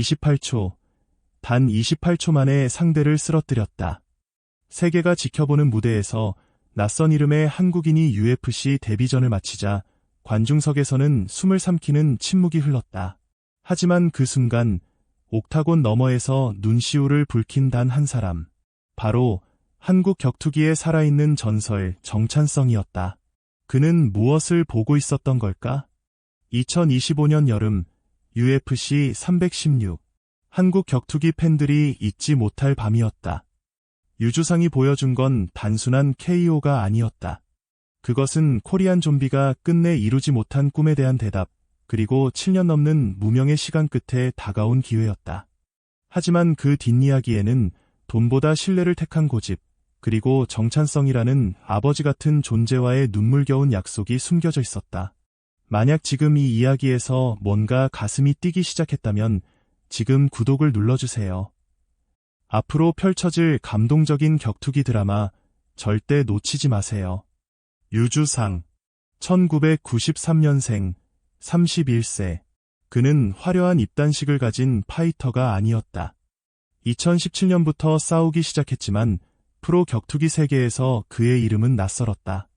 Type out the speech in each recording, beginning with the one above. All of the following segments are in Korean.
28초. 단 28초 만에 상대를 쓰러뜨렸다. 세계가 지켜보는 무대에서 낯선 이름의 한국인이 UFC 데뷔전을 마치자 관중석에서는 숨을 삼키는 침묵이 흘렀다. 하지만 그 순간 옥타곤 너머에서 눈시울을 붉힌 단 한 사람. 바로 한국 격투기에 살아있는 전설 정찬성이었다. 그는 무엇을 보고 있었던 걸까? 2025년 여름 UFC 316 한국 격투기 팬들이 잊지 못할 밤이었다. 유주상이 보여준 건 단순한 KO가 아니었다. 그것은 코리안 좀비가 끝내 이루지 못한 꿈에 대한 대답, 그리고 7년 넘는 무명의 시간 끝에 다가온 기회였다. 하지만 그 뒷이야기에는 돈보다 신뢰를 택한 고집, 그리고 정찬성이라는 아버지 같은 존재와의 눈물겨운 약속이 숨겨져 있었다. 만약 지금 이 이야기에서 뭔가 가슴이 뛰기 시작했다면 지금 구독을 눌러주세요. 앞으로 펼쳐질 감동적인 격투기 드라마 절대 놓치지 마세요. 유주상 1993년생 31세 그는 화려한 입단식을 가진 파이터가 아니었다. 2017년부터 싸우기 시작했지만 프로 격투기 세계에서 그의 이름은 낯설었다.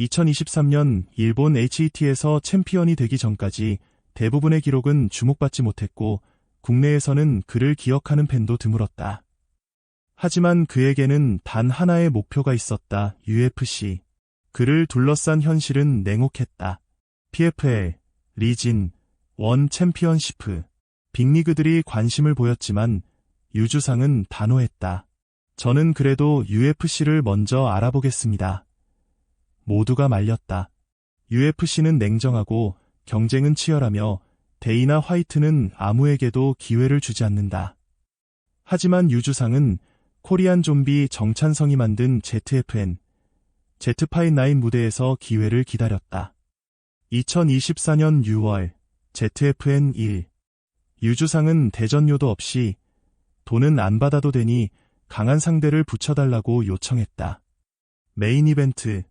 2023년 일본 HET에서 챔피언이 되기 전까지 대부분의 기록은 주목받지 못했고 국내에서는 그를 기억하는 팬도 드물었다. 하지만 그에게는 단 하나의 목표가 있었다. UFC. 그를 둘러싼 현실은 냉혹했다. PFL, 리진, 원 챔피언시프, 빅리그들이 관심을 보였지만 유주상은 단호했다. 저는 그래도 UFC를 먼저 알아보겠습니다. 모두가 말렸다. UFC는 냉정하고 경쟁은 치열하며 데이나 화이트는 아무에게도 기회를 주지 않는다. 하지만 유주상은 코리안 좀비 정찬성이 만든 ZFN, 제트파인9 무대에서 기회를 기다렸다. 2024년 6월 ZFN 1 유주상은 대전료도 없이 돈은 안 받아도 되니 강한 상대를 붙여달라고 요청했다. 메인 이벤트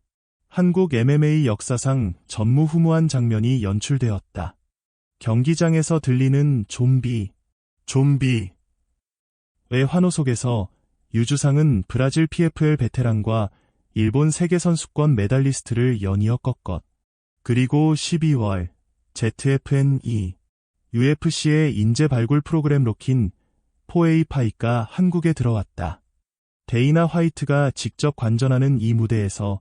한국 MMA 역사상 전무후무한 장면이 연출되었다. 경기장에서 들리는 좀비, 좀비. 의 환호 속에서 유주상은 브라질 PFL 베테랑과 일본 세계선수권 메달리스트를 연이어 꺾었. 그리고 12월 ZFN2 UFC의 인재 발굴 프로그램 로킨 4A 파이가 한국에 들어왔다. 데이나 화이트가 직접 관전하는 이 무대에서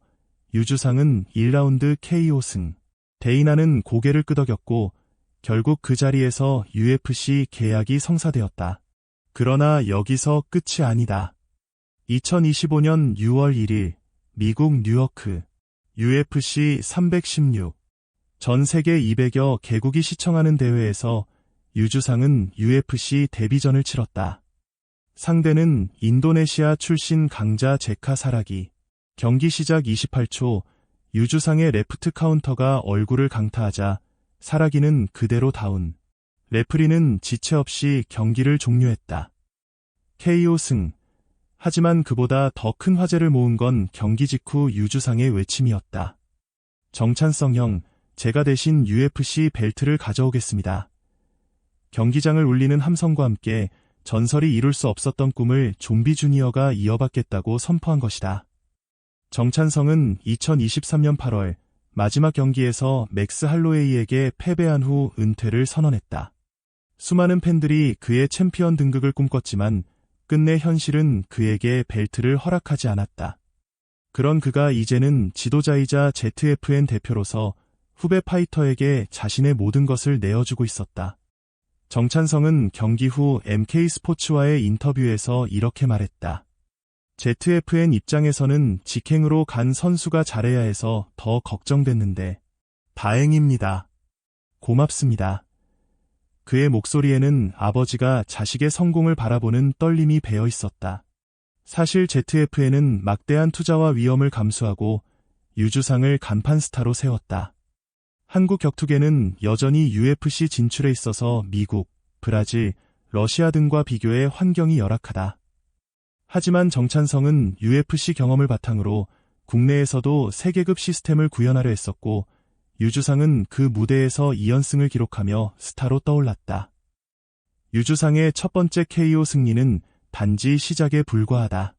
유주상은 1라운드 KO 승. 데이나는 고개를 끄덕였고 결국 그 자리에서 UFC 계약이 성사되었다. 그러나 여기서 끝이 아니다. 2025년 6월 1일 미국 뉴여크 UFC 316 전 세계 200여 개국이 시청하는 대회에서 유주상은 UFC 데뷔전을 치렀다. 상대는 인도네시아 출신 강자 제카 사라기. 경기 시작 28초 유주상의 레프트 카운터가 얼굴을 강타하자 사라기는 그대로 다운. 레프리는 지체 없이 경기를 종료했다. KO 승. 하지만 그보다 더 큰 화제를 모은 건 경기 직후 유주상의 외침이었다. 정찬성 형, 제가 대신 UFC 벨트를 가져오겠습니다. 경기장을 울리는 함성과 함께 전설이 이룰 수 없었던 꿈을 좀비 주니어가 이어받겠다고 선포한 것이다. 정찬성은 2023년 8월 마지막 경기에서 맥스 할로웨이에게 패배한 후 은퇴를 선언했다. 수많은 팬들이 그의 챔피언 등극을 꿈꿨지만 끝내 현실은 그에게 벨트를 허락하지 않았다. 그런 그가 이제는 지도자이자 ZFN 대표로서 후배 파이터에게 자신의 모든 것을 내어주고 있었다. 정찬성은 경기 후 MK 스포츠와의 인터뷰에서 이렇게 말했다. ZFN 입장에서는 직행으로 간 선수가 잘해야 해서 더 걱정됐는데 다행입니다. 고맙습니다. 그의 목소리에는 아버지가 자식의 성공을 바라보는 떨림이 배어 있었다. 사실 ZFN은 막대한 투자와 위험을 감수하고 유주상을 간판 스타로 세웠다. 한국 격투계는 여전히 UFC 진출에 있어서 미국, 브라질, 러시아 등과 비교해 환경이 열악하다. 하지만 정찬성은 UFC 경험을 바탕으로 국내에서도 세계급 시스템을 구현하려 했었고 유주상은 그 무대에서 2연승을 기록하며 스타로 떠올랐다. 유주상의 첫 번째 KO 승리는 단지 시작에 불과하다.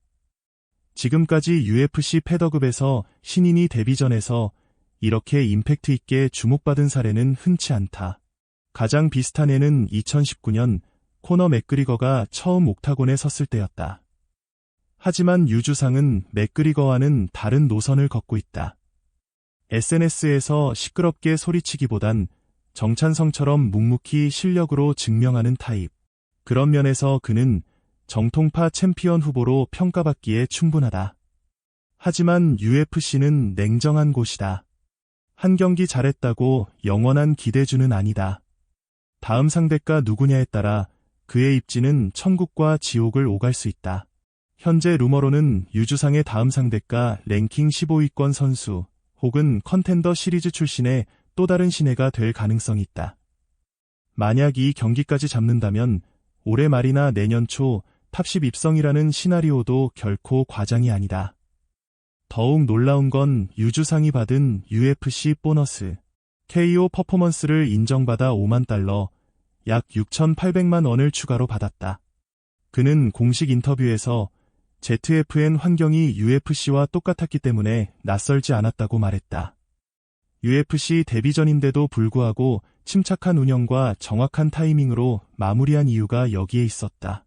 지금까지 UFC 패더급에서 신인이 데뷔전에서 이렇게 임팩트 있게 주목받은 사례는 흔치 않다. 가장 비슷한 해는 2019년 코너 맥그리거가 처음 옥타곤에 섰을 때였다. 하지만 유주상은 맥그리거와는 다른 노선을 걷고 있다. SNS에서 시끄럽게 소리치기보단 정찬성처럼 묵묵히 실력으로 증명하는 타입. 그런 면에서 그는 정통파 챔피언 후보로 평가받기에 충분하다. 하지만 UFC는 냉정한 곳이다. 한 경기 잘했다고 영원한 기대주는 아니다. 다음 상대가 누구냐에 따라 그의 입지는 천국과 지옥을 오갈 수 있다. 현재 루머로는 유주상의 다음 상대가 랭킹 15위권 선수 혹은 컨텐더 시리즈 출신의 또 다른 신예가 될 가능성이 있다. 만약 이 경기까지 잡는다면 올해 말이나 내년 초 탑10 입성이라는 시나리오도 결코 과장이 아니다. 더욱 놀라운 건 유주상이 받은 UFC 보너스. KO 퍼포먼스를 인정받아 5만 달러, 약 6,800만 원을 추가로 받았다. 그는 공식 인터뷰에서 ZFN 환경이 UFC와 똑같았기 때문에 낯설지 않았다고 말했다. UFC 데뷔전인데도 불구하고 침착한 운영과 정확한 타이밍으로 마무리한 이유가 여기에 있었다.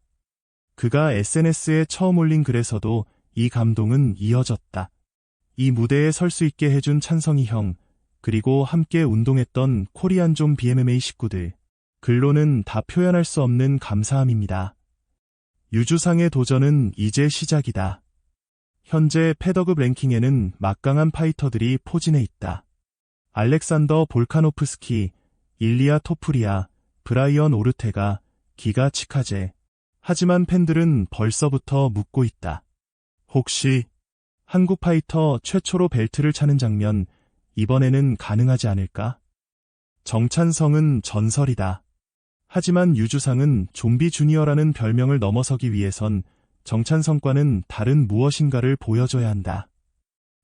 그가 SNS에 처음 올린 글에서도 이 감동은 이어졌다. 이 무대에 설 수 있게 해준 찬성이 형, 그리고 함께 운동했던 코리안 좀 BMMA 식구들. 글로는 다 표현할 수 없는 감사함입니다. 유주상의 도전은 이제 시작이다. 현재 패더급 랭킹에는 막강한 파이터들이 포진해 있다. 알렉산더 볼카노프스키, 일리아 토프리아, 브라이언 오르테가, 기가 치카제. 하지만 팬들은 벌써부터 묻고 있다. 혹시 한국 파이터 최초로 벨트를 차는 장면 이번에는 가능하지 않을까? 정찬성은 전설이다. 하지만 유주상은 좀비 주니어라는 별명을 넘어서기 위해선 정찬 성과는 다른 무엇인가를 보여줘야 한다.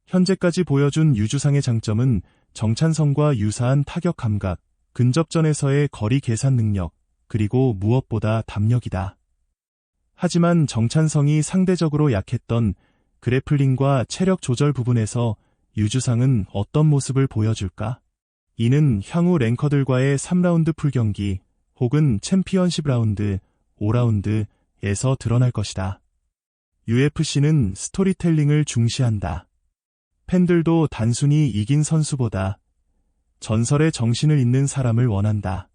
현재까지 보여준 유주상의 장점은 정찬성과 유사한 타격 감각, 근접전에서의 거리 계산 능력, 그리고 무엇보다 담력이다. 하지만 정찬성이 상대적으로 약했던 그래플링과 체력 조절 부분에서 유주상은 어떤 모습을 보여줄까? 이는 향후 랭커들과의 3라운드 풀경기, 혹은 챔피언십 라운드, 5라운드에서 드러날 것이다. UFC는 스토리텔링을 중시한다. 팬들도 단순히 이긴 선수보다 전설의 정신을 잇는 사람을 원한다.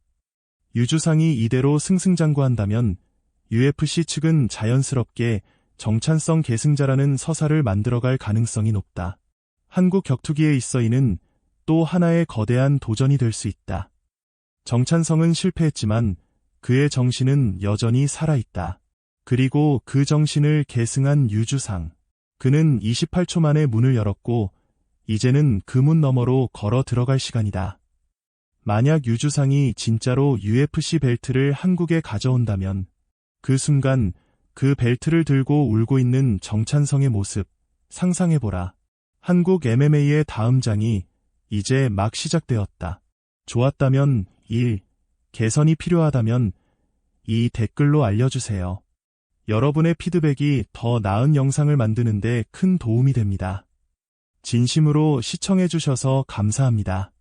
유주상이 이대로 승승장구한다면 UFC 측은 자연스럽게 정찬성 계승자라는 서사를 만들어갈 가능성이 높다. 한국 격투기에 있어 이는 또 하나의 거대한 도전이 될 수 있다. 정찬성은 실패했지만 그의 정신은 여전히 살아있다. 그리고 그 정신을 계승한 유주상. 그는 28초 만에 문을 열었고 이제는 그 문 너머로 걸어 들어갈 시간이다. 만약 유주상이 진짜로 UFC 벨트를 한국에 가져온다면 그 순간 그 벨트를 들고 울고 있는 정찬성의 모습 상상해보라. 한국 MMA의 다음 장이 이제 막 시작되었다. 좋았다면 1. 개선이 필요하다면 이 댓글로 알려주세요. 여러분의 피드백이 더 나은 영상을 만드는데 큰 도움이 됩니다. 진심으로 시청해주셔서 감사합니다.